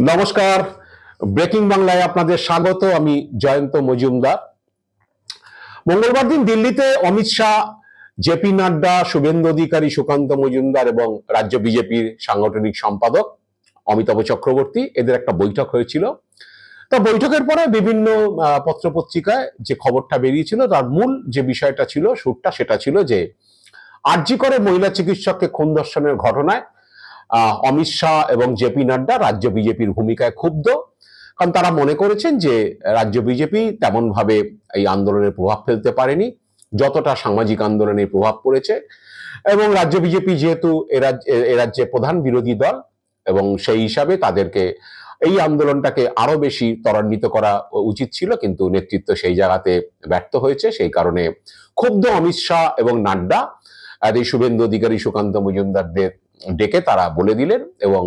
নমস্কার। ব্রেকিং বাংলায় আপনাদের স্বাগত, আমি জয়ন্ত মজুমদার। মঙ্গলবার দিন দিল্লিতে অমিত শাহ জেপি নাড্ডা, শুভেন্দু অধিকারী সুকান্ত মজুমদার এবং রাজ্য বিজেপির সাংগঠনিক সম্পাদক অমিতাভ চক্রবর্তী, এদের একটা বৈঠক হয়েছিল। তা বৈঠকের পরে বিভিন্ন পত্রপত্রিকায় যে খবরটা বেরিয়েছিল, তার মূল যে বিষয়টা ছিল, সুরটা সেটা ছিল যে, আরজি করে মহিলা চিকিৎসককে খুন ধর্ষণের ঘটনায় অমিত শাহ এবং জেপি নাড্ডা রাজ্য বিজেপির ভূমিকায় ক্ষুব্ধ। কারণ তারা মনে করেছেন যে রাজ্য বিজেপি তেমন ভাবে এই আন্দোলনের প্রভাব ফেলতে পারেনি, যতটা সামাজিক আন্দোলনের প্রভাব পড়েছে। এবং রাজ্য বিজেপি যেহেতু রাজ্যে প্রধান বিরোধী দল এবং সেই হিসাবে তাদেরকে এই আন্দোলনটাকে আরও বেশি ত্বরান্বিত করা উচিত ছিল, কিন্তু নেতৃত্ব সেই জায়গাতে ব্যর্থ হয়েছে। সেই কারণে ক্ষুব্ধ অমিত শাহ এবং নাড্ডা। আর এই শুভেন্দু অধিকারী সুকান্ত মজুমদারদের ডেকে তারা বলে দিলেন এবং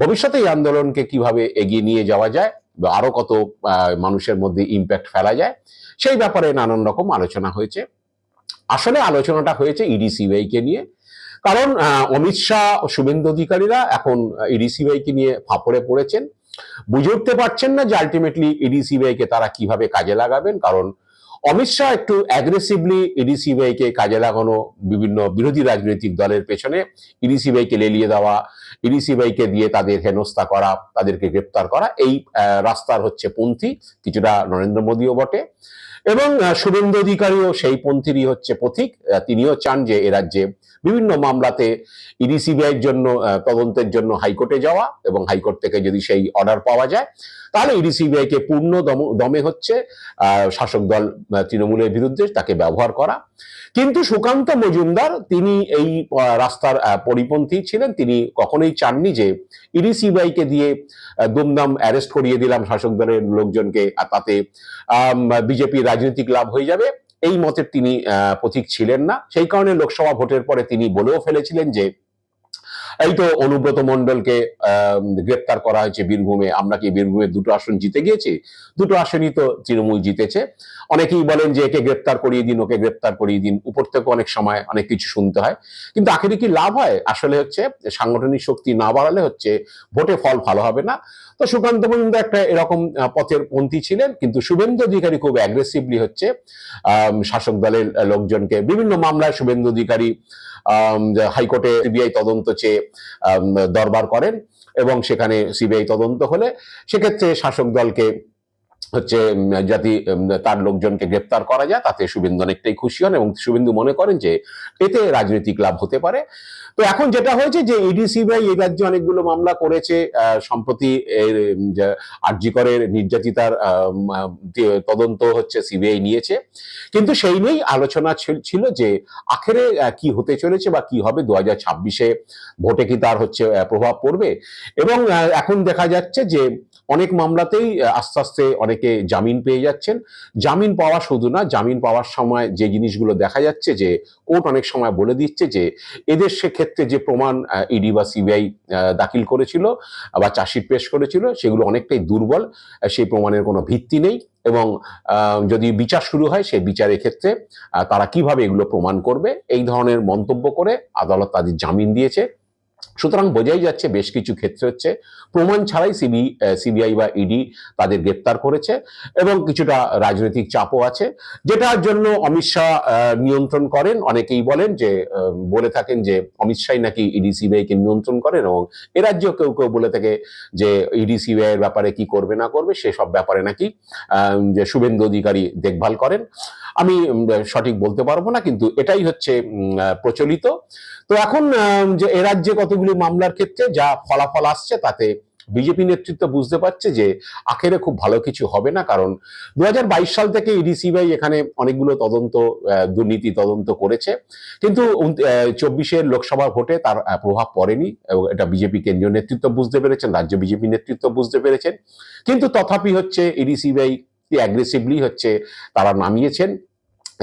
ভবিষ্যতে এই আন্দোলনকে কীভাবে এগিয়ে নিয়ে যাওয়া যায় বা আরও কত মানুষের মধ্যে ইম্প্যাক্ট ফেলা যায়, সেই ব্যাপারে নানান রকম আলোচনা হয়েছে। আসলে আলোচনাটা হয়েছে ইডি সিবিআই কে নিয়ে। কারণ অমিত শাহ শুভেন্দু অধিকারীরা এখন ইডি সিবিআই কে নিয়ে ফাঁপড়ে পড়েছেন। বুঝে উঠতে পারছেন না যে আলটিমেটলি ইডি সিবিআই কে তারা কীভাবে কাজে লাগাবেন, কারণ অমিত শাহ একটু অ্যাগ্রেসিভলি ইডি সিবিআই কে কাজে লাগানো বিভিন্ন বিরোধী রাজনৈতিক দলের পেছনে ইডি সিবিআই কে লেলিয়ে দেওয়া ইডি সিবিআই কে দিয়ে তাদের হেনস্থা করা, তাদেরকে গ্রেপ্তার করা, এই রাস্তার হচ্ছে পন্থী, কিছুটা নরেন্দ্র মোদীও বটে। এবং শুভেন্দু অধিকারীও সেই পন্থীরই হচ্ছে পথিক। তিনিও চান যে এ রাজ্যে বিভিন্ন মামলাতে ইডি, সিবিআইয়ের জন্য তদন্তের জন্য হাইকোর্টে যাওয়া এবং হাইকোর্ট থেকে যদি সেই অর্ডার পাওয়া যায়, তাহলে ইডি সিবিআই কে পূর্ণ দম- হচ্ছে শাসক দল তৃণমূলের বিরুদ্ধে তাকে ব্যবহার করা। কিন্তু সুকান্ত মজুমদার, তিনি এই রাস্তার পরিপন্থী ছিলেন। তিনি কখনোই চাননি যে ইডি সিবিআইকে দিয়ে দুমদাম অ্যারেস্ট করিয়ে দিলাম শাসক দলের লোকজনকে তাতে বিজেপি রাজনৈতিক লাভ হয়ে যাবে। এই মতের তিনি পথিক ছিলেন না। সেই কারণে লোকসভা ভোটের পরে তিনি বলেও ফেলেছিলেন যে এই তো অনুব্রত মন্ডলকে গ্রেপ্তার করা হয়েছে বীরভূমে। আমরা কি বীরভূমে দুটো আসন জিতে গিয়েছি? দুটো আসনই তো তৃণমূল জিতেছে। অনেকেই বলেন যে একে গ্রেপ্তার করিয়ে দিন, ওকে গ্রেপ্তার করিয়ে দিন। উপর থেকে অনেক সময়, অনেক কিছু শুনতে হয়। কিন্তু আখেরে কি লাভ হয়? আসলে হচ্ছে, সাংগঠনিক শক্তি না বাড়ালে হচ্ছে, ভোটে ফল ভালো হবে না। তো সুকান্ত মজুমদার একটা এরকম পথের পন্থী ছিলেন। কিন্তু শুভেন্দু অধিকারী খুব অ্যাগ্রেসিভলি হচ্ছে শাসক দলের লোকজনকে। বিভিন্ন মামলায় শুভেন্দু অধিকারী হাইকোর্টে সিবিআই তদন্ত চেয়ে দরবার করেন এবং সেখানে সিবিআই তদন্ত হলে সেক্ষেত্রে শাসক দলকে হচ্ছে যাতে তার লোকজনকে গ্রেপ্তার করা যায়, তাতে শুভেন্দু অনেকটাই খুশি হন এবং শুভেন্দু মনে করেন যে এতে রাজনৈতিক লাভ হতে পারে। তো এখন যেটা হয়েছে যে ইডি সিবিআই এই রাজ্যে অনেকগুলো মামলা করেছে সম্প্রতি আরজি করের নির্যাতিতার তদন্ত হচ্ছে সিবিআই নিয়েছে। কিন্তু সেই নিয়েই আলোচনা ছিল- যে আখেরে কি হতে চলেছে বা কি হবে দু হাজার ছাব্বিশে ভোটে কি তার হচ্ছে প্রভাব পড়বে। এবং এখন দেখা যাচ্ছে যে অনেক মামলাতেই আস্তে আস্তে অনেকে জামিন পেয়ে যাচ্ছেন। জামিন পাওয়া শুধু না, জামিন পাওয়ার সময় যে জিনিসগুলো দেখা যাচ্ছে যে, কোর্ট অনেক সময় বলে দিচ্ছে যে, এদের সেক্ষেত্রে যে প্রমাণ ইডি বা সিবিআই দাখিল করেছিল বা চার্জশিট পেশ করেছিল, সেগুলো অনেকটাই দুর্বল সেই প্রমাণের কোনো ভিত্তি নেই এবং যদি বিচার শুরু হয় সেই বিচারের ক্ষেত্রে তারা কীভাবে এগুলো প্রমাণ করবে? এই ধরনের মন্তব্য করে আদালত তাদের জামিন দিয়েছে। সুতরাং বোঝাই যাচ্ছে বেশ কিছু ক্ষেত্রে হচ্ছে প্রমাণ ছাড়াই সিবি সিবিআই বা ইডি তাদের গ্রেপ্তার করেছে এবং কিছুটা রাজনৈতিক চাপও আছে। যেটার জন্য অমিত শাহ নিয়ন্ত্রণ করেন। অনেকেই বলেন যে বলে থাকেন যে অমিত শাহ নাকি ইডি সিবিআই কে নিয়ন্ত্রণ করেন এবং এ কেউ কেউ বলে থাকে যে ইডি এর ব্যাপারে কি করবে না করবে, সেসব ব্যাপারে নাকি যে শুভেন্দু অধিকারী দেখভাল করেন। আমি সঠিক বলতে পারব না, কিন্তু এটাই হচ্ছে প্রচলিত। তো এখন যে এ রাজ্যে কতগুলি মামলার ক্ষেত্রে যা ফলাফল আসছে তাতে বিজেপি নেতৃত্ব বুঝতে পারছে যে আখেরে খুব ভালো কিছু হবে না, কারণ দু হাজার বাইশ সাল থেকে ইডি, সিবিআই এখানে অনেকগুলো তদন্ত দুর্নীতি তদন্ত করেছে। কিন্তু চব্বিশের লোকসভা ভোটে তার প্রভাব পড়েনি এবং এটা বিজেপি কেন্দ্রীয় নেতৃত্ব বুঝতে পেরেছেন, রাজ্য বিজেপি নেতৃত্ব বুঝতে পেরেছেন। কিন্তু তথাপি হচ্ছে ইডি, সিবিআই অ্যাগ্রেসিভলি হচ্ছে তারা নামিয়েছেন।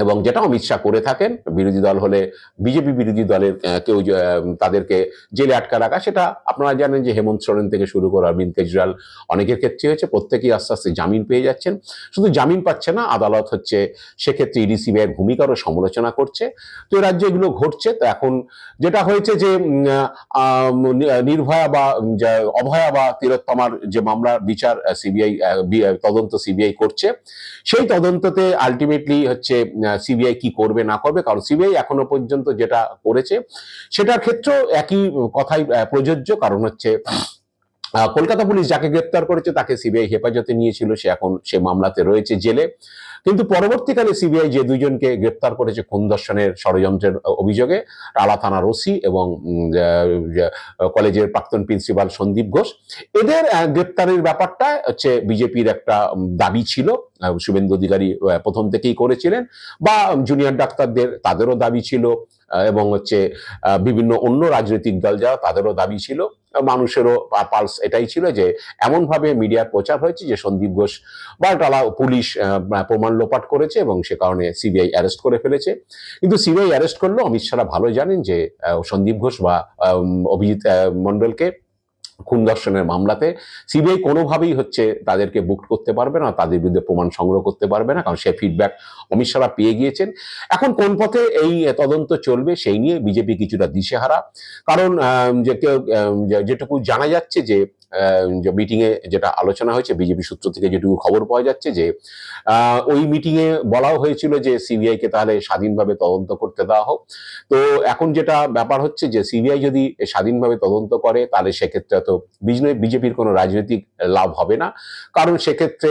এবং যেটা অমিত শাহ করে থাকেন, বিরোধী দল হলে বিজেপি বিরোধী দলের কেউ তাদেরকে জেলে আটকা রাখা, সেটা আপনারা জানেন যে হেমন্ত সোরেন থেকে শুরু করে অরবিন্দ কেজরিওয়াল অনেকের ক্ষেত্রে হয়েছে, প্রত্যেকেই আস্তে আস্তে জামিন পেয়ে যাচ্ছেন। শুধু জামিন পাচ্ছে না, আদালত হচ্ছে সেক্ষেত্রে ইডি সিবিআইয়ের ভূমিকারও সমালোচনা করছে। তো এ রাজ্যে এগুলো ঘটছে, তো এখন যেটা হয়েছে যে নির্ভয়া বা অভয়া বা তিলোত্তমার যে মামলার বিচার সিবিআই তদন্ত সিবিআই করছে, সেই তদন্ততে আলটিমেটলি হচ্ছে সিবিআই কি করবে, না করবে, কারণ সিবিআই এখনও পর্যন্ত যেটা করেছে, সেটার ক্ষেত্রেও একই কথাই প্রযোজ্য, কারণ হচ্ছে কলকাতা পুলিশ যাকে গ্রেপ্তার করেছে, তাকে সিবিআই হেফাজতে নিয়েছিল, সে এখন সে মামলাতে রয়েছে জেলে। কিন্তু পরবর্তীকালে সিবিআই যে দুইজনকে গ্রেপ্তার করেছে খুন দর্শনের ষড়যন্ত্রের অভিযোগে আলা থানার ওসি এবং কলেজের প্রাক্তন প্রিন্সিপাল সন্দীপ ঘোষ, এদের গ্রেপ্তারের ব্যাপারটা হচ্ছে বিজেপির একটা দাবি ছিল শুভেন্দু অধিকারী প্রথম থেকেই করেছিলেন, বা জুনিয়র ডাক্তারদের তাদেরও দাবি ছিল এবং হচ্ছে বিভিন্ন অন্য রাজনৈতিক দল যা তাদেরও দাবি ছিল, মানুষেরও পালস এটাই ছিল যে এমনভাবে মিডিয়ার প্রচার হয়েছে যে সন্দীপ ঘোষ বা টালা পুলিশ প্রমাণ লোপাট করেছে এবং সে কারণে সিবিআই অ্যারেস্ট করে ফেলেছে। কিন্তু সিবিআই অ্যারেস্ট করলেও অমিত শাহ ভালো জানেন যে সন্দীপ ঘোষ বা অভিজিৎ মন্ডলকে মণ্ডলকে খুন দর্শনের মামলাতে সিবিআই কোনোভাবেই হচ্ছে তাদেরকে বুক করতে পারবে না, তাদের বিরুদ্ধে প্রমাণ সংগ্রহ করতে পারবে না, কারণ সে ফিডব্যাক অমিত শাহরা পেয়ে গিয়েছেন। এখন কোন পথে এই তদন্ত চলবে সেই নিয়ে বিজেপি কিছুটা দিশেহারা। কারণ যে কেউ যেটুকু জানা যাচ্ছে যে মিটিংয়ে যেটা আলোচনা হয়েছে, বিজেপি সূত্র থেকে যেটুকু খবর পাওয়া যাচ্ছে যে ওই মিটিংয়ে বলাও হয়েছিল যে সিবিআই কে তাহলে স্বাধীনভাবে তদন্ত করতে দেওয়া হোক। তো এখন যেটা ব্যাপার হচ্ছে যে সিবিআই যদি স্বাধীনভাবে তদন্ত করে, তাহলে সেক্ষেত্রে তো বিজেপির কোনো রাজনৈতিক লাভ হবে না। কারণ সেক্ষেত্রে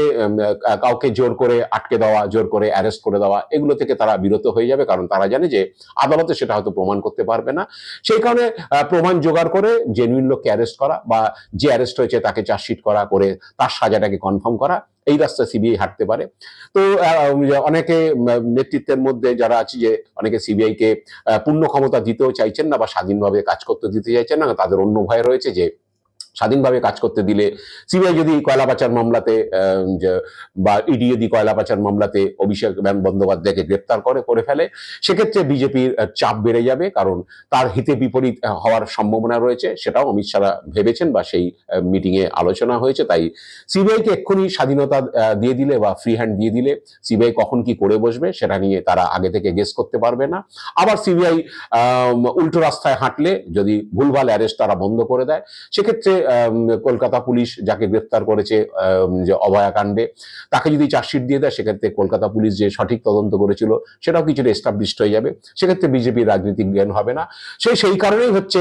কাউকে জোর করে আটকে দেওয়া, জোর করে অ্যারেস্ট করে দেওয়া, এগুলো থেকে তারা বিরত হয়ে যাবে। কারণ তারা জানে যে আদালতে সেটা হয়তো প্রমাণ করতে পারবে না। সেই কারণে প্রমাণ জোগাড় করে জেনুইন লোককে অ্যারেস্ট করা বা যে অ্যারেস্ট হয়েছে, তাকে চার্জশিট করা করে তার সাজাটাকে কনফার্ম করা, এই রাস্তা সিবিআই হাঁটতে পারে। তো অনেকে নেতৃত্বের মধ্যে যারা আছে যে, অনেকে সিবিআই কে পূর্ণ ক্ষমতা দিতেও চাইছেন না বা স্বাধীনভাবে কাজ করতে দিতে চাইছেন না, তাদের অন্য ভয় রয়েছে যে স্বাধীনভাবে কাজ করতে দিলে সিবিআই যদি কয়লা পাচার মামলাতে বা ইডি যদি কয়লা পাচার মামলাতে অভিষেক ব্যান বন্দ্যোপাধ্যায়কে গ্রেপ্তার করে করে ফেলে, সেক্ষেত্রে বিজেপির চাপ বেড়ে যাবে কারণ তার হিতে বিপরীত হওয়ার সম্ভাবনা রয়েছে। সেটাও অমিত শাহ ভেবেছেন বা সেই মিটিং এ আলোচনা হয়েছে। তাই সিবিআই কে এক্ষুনি স্বাধীনতা দিয়ে দিলে বা ফ্রি হ্যান্ড দিয়ে দিলে সিবিআই কখন কি করে বসবে সেটা নিয়ে তারা আগে থেকে গেস করতে পারবে না। আবার সিবিআই উল্টো রাস্তায় হাঁটলে যদি ভুলভাল অ্যারেস্ট তারা বন্ধ করে দেয়, সেক্ষেত্রে কলকাতা পুলিশ যাকে গ্রেপ্তার করেছে যে অভয়াকাণ্ডে তাকে যদি চার্জশিট দিয়ে দেয়, সেক্ষেত্রে কলকাতা পুলিশ যে সঠিক তদন্ত করেছিল, সেটাও কিছুটা এস্টাবলিশড হয়ে যাবে। সেক্ষেত্রে বিজেপির রাজনীতিক জ্ঞান হবে না। সেই সেই কারণেই হচ্ছে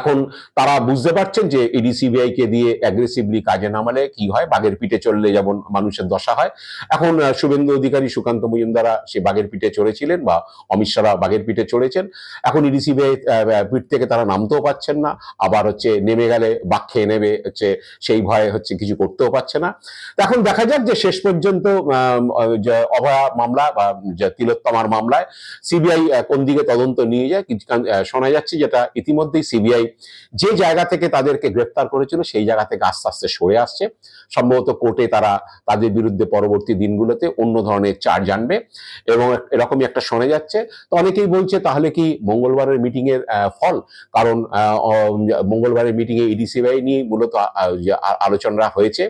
এখন তারা বুঝতে পারছেন যে ইডি সিবিআই কে দিয়ে অ্যাগ্রেসিভলি কাজে নামালে কি হয়? বাঘের পিঠে চললে যেমন মানুষের দশা হয়। এখন শুভেন্দু অধিকারী সুকান্ত মজুমদারা সে বাঘের পিঠে চড়েছিলেন বা অমিত শাহ বাঘের পিঠে চড়েছেন। এখন ইডি সিবিআই পিঠ থেকে তারা নামতেও পাচ্ছেন না। আবার হচ্ছে নেমে গেলে বাঘ খেয়ে নেবে, হচ্ছে সেই ভয়ে হচ্ছে কিছু করতেও পারছে না। এখন দেখা যাক যে শেষ পর্যন্ত অভয়া মামলা বা তিলোত্তমার মামলায় সিবিআই কোন দিকে তদন্ত নিয়ে যায়। শোনা যাচ্ছে যেটা ইতিমধ্যেই সিবিআই যে জায়গা থেকে তাদেরকে গ্রেফতার করেছিল, সেই জায়গা থেকে আস্তে আস্তে সরে আসছে। সম্ভবত কোর্টে তারা তাদের বিরুদ্ধে পরবর্তী দিনগুলোতে অন্য ধরনের চার্জ আনবে এবং এরকমই একটা শোনা যাচ্ছে। তো অনেকেই বলছে, তাহলে কি মঙ্গলবারের মিটিং এর ফল? কারণ মঙ্গলবারের মিটিং এ ইডি সিবিআই নিয়ে মূলত আলোচনা হয়েছে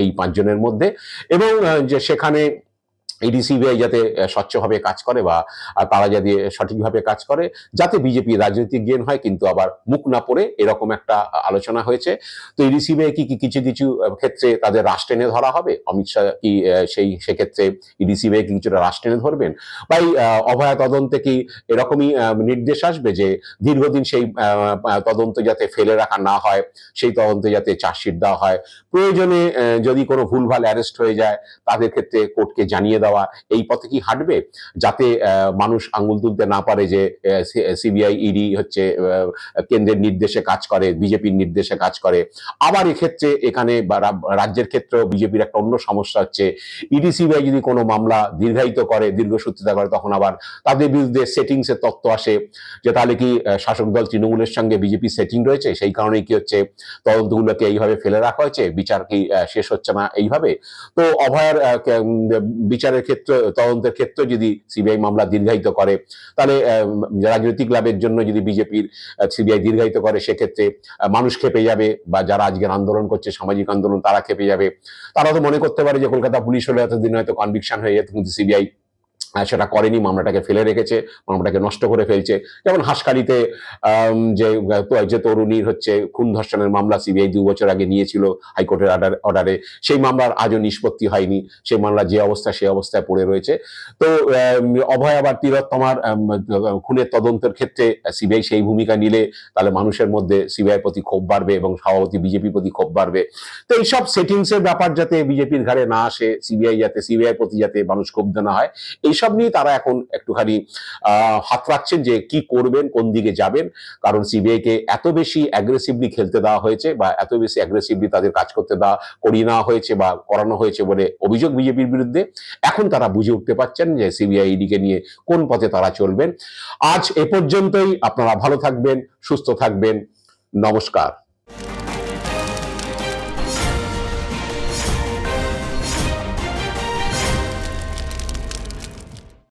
এই পাঁচজনের মধ্যে এবং যে সেখানে ইডিসিবিআই যাতে স্বচ্ছভাবে কাজ করে বা তারা যাতে সঠিকভাবে কাজ করে, যাতে বিজেপি রাজনৈতিক গেন হয়, কিন্তু আবার মুখ না পড়ে এরকম একটা আলোচনা হয়েছে। তো ইডিসিবিআই কি কি, কিছু কিছু ক্ষেত্রে তাদের রাশ টেনে ধরা হবে? অমিত শাহ কি সেই, সেক্ষেত্রে ইডিসিবিআই কি কিছুটা রাশ টেনে ধরবেন? বা এই অভয়া তদন্তে কি এরকমই নির্দেশ আসবে যে, দীর্ঘদিন সেই তদন্ত যাতে ফেলে রাখা না হয়, সেই তদন্তে যাতে চার্জশিট দেওয়া হয়? প্রয়োজনে যদি কোনো ভুলভাল অ্যারেস্ট হয়ে যায়, তাদের ক্ষেত্রে কোর্টকে জানিয়ে দেওয়া এই পথে কি হাঁটবে? যাতে মানুষ আঙ্গুল তুলতে না পারে যে সিবিআই ইডি হচ্ছে কেন্দ্রের নির্দেশে কাজ করে, বিজেপির নির্দেশে কাজ করে। আবার এক্ষেত্রে এখানে রাজ্যের ক্ষেত্রেও বিজেপির একটা অন্য সমস্যা হচ্ছে ইডি সিবিআই যদি কোনো মামলা দীর্ঘায়িত করে দীর্ঘসূত্রিতা করে, তখন আবার তাদের বিরুদ্ধে সেটিংস এর তত্ত্ব আসে যে, তাহলে কি শাসক দল তৃণমূলের সঙ্গে বিজেপি সেটিং রয়েছে? সেই কারণেই কি হচ্ছে, তদন্তগুলোকে এইভাবে ফেলে রাখা হয়েছে, বিচার কি শেষ হচ্ছে না এইভাবে? তো অভয়ের বিচারের তদন্তের ক্ষেত্রে তদন্তের ক্ষেত্রে যদি সিবিআই মামলা দীর্ঘায়িত করে, তাহলে রাজনৈতিক লাভের জন্য যদি বিজেপির সিবিআই দীর্ঘায়িত করে, সেক্ষেত্রে মানুষ খেপে যাবে বা যারা আজকের আন্দোলন করছে, সামাজিক আন্দোলন, তারা খেপে যাবে। তারা তো মনে করতে পারে যে কলকাতা পুলিশ হলে এতদিন হয়তো কনভিকশন হয়ে যেত, কিন্তু সিবিআই সেটা করেনি, মামলাটাকে ফেলে রেখেছে, মামলাটাকে নষ্ট করে ফেলছে। যেমন হাসকালিতে যে যে তরুণীর হচ্ছে খুন ধর্ষণের মামলা সিবিআই দু বছর আগে নিয়েছিল হাইকোর্টের অর্ডার সেই মামলার আজও নিষ্পত্তি হয়নি। সেই মামলা যে অবস্থা সেই অবস্থায় পড়ে রয়েছে। তো অভয় আবার তিলোত্তমার খুনের তদন্তের ক্ষেত্রে সিবিআই সেই ভূমিকা নিলে, তাহলে মানুষের মধ্যে সিবিআই প্রতি ক্ষোভ বাড়বে এবং সভাপতি বিজেপির প্রতি ক্ষোভ বাড়বে। তো এইসব সেটিংস এর ব্যাপার যাতে বিজেপির ঘাড়ে না আসে, সিবিআই যাতে, সিবিআই প্রতি যাতে মানুষ ক্ষুব্ধ না হয় এইসব নিয়ে তারা এখন একটুখানি হাত রাখছেন যে কি করবেন, কোন দিকে যাবেন। কারণ সিবিআই কে এত বেশি অ্যাগ্রেসিভলি খেলতে দেওয়া হয়েছে বা এত বেশি অ্যাগ্রেসিভলি তাদের কাজ করতে দেওয়া, করিয়ে নেওয়া হয়েছে বা করানো হয়েছে বলে অভিযোগ বিজেপির বিরুদ্ধে, এখন তারা বুঝে উঠতে পারছেন যে সিবিআই ইডিকে নিয়ে কোন পথে তারা চলবেন। আজ এ পর্যন্তই, আপনারা ভালো থাকবেন, সুস্থ থাকবেন, নমস্কার।